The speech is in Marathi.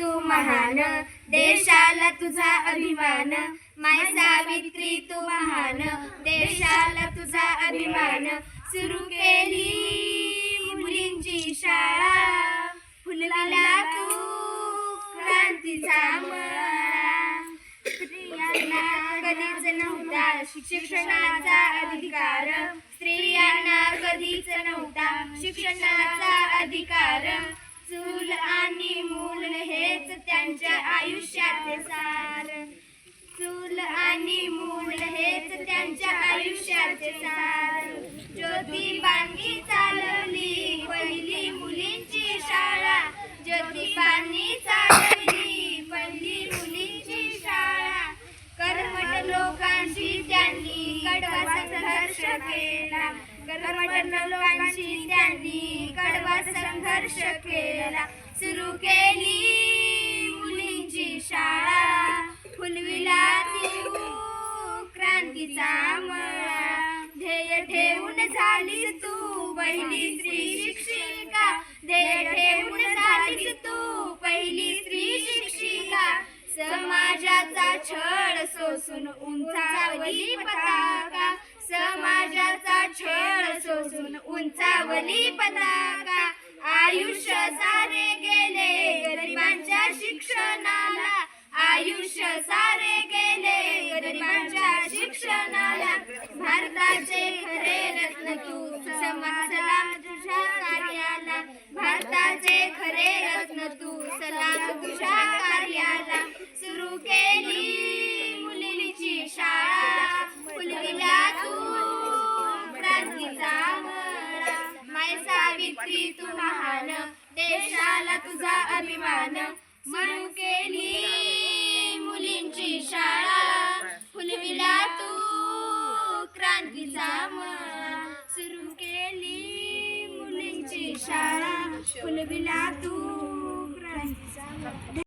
तू महान देशाला तुझा अभिमान. माय सावित्री तू महान देशाला तुझा अभिमान. सुरू केली मुलींची शाळा. फुलला तू क्रांतीचा स्त्रियांना कधीच नव्हता शिक्षणाचा अधिकार. स्त्रियांना कधीच नव्हता शिक्षणाचा अधिकार. चूल आणि मूल आयुष्याचे सार चूल आणि मूल हेच त्यांच्या आयुष्याचे सार. ज्योतिबांनी चालवली पहिली मुलींची शाळा. ज्योतिबांनी चालवली पहिली मुलींची शाळा. कर्मठ लोकांशी त्यांनी कडवा संघर्ष केला. कर्मठ लोकांशी त्यांनी कडवा संघर्ष केला. सुरू केली तिचा मळा ध्येय ठेवून झालीस तू पहिली स्त्री शिक्षिका. ध्येय ठेवून झालीस तू पहिली स्त्री शिक्षिका. समाजाचा छळ सोसून उंचावली पताका. समाजाचा छळ सोसून उंचावली पताका. आयुष्य सारे गेले गरिबांच्या शिक्षणाला. आयुष्य सारे भारताचे खरे रत्न तू सलाम तुझ्या कार्याला सुरू केली. मुलीची शाळा फुलविला तू क्रांतीचा मळा माय सावित्री तू महान देशाला तुझा अभिमान. केली मुलींची शाळा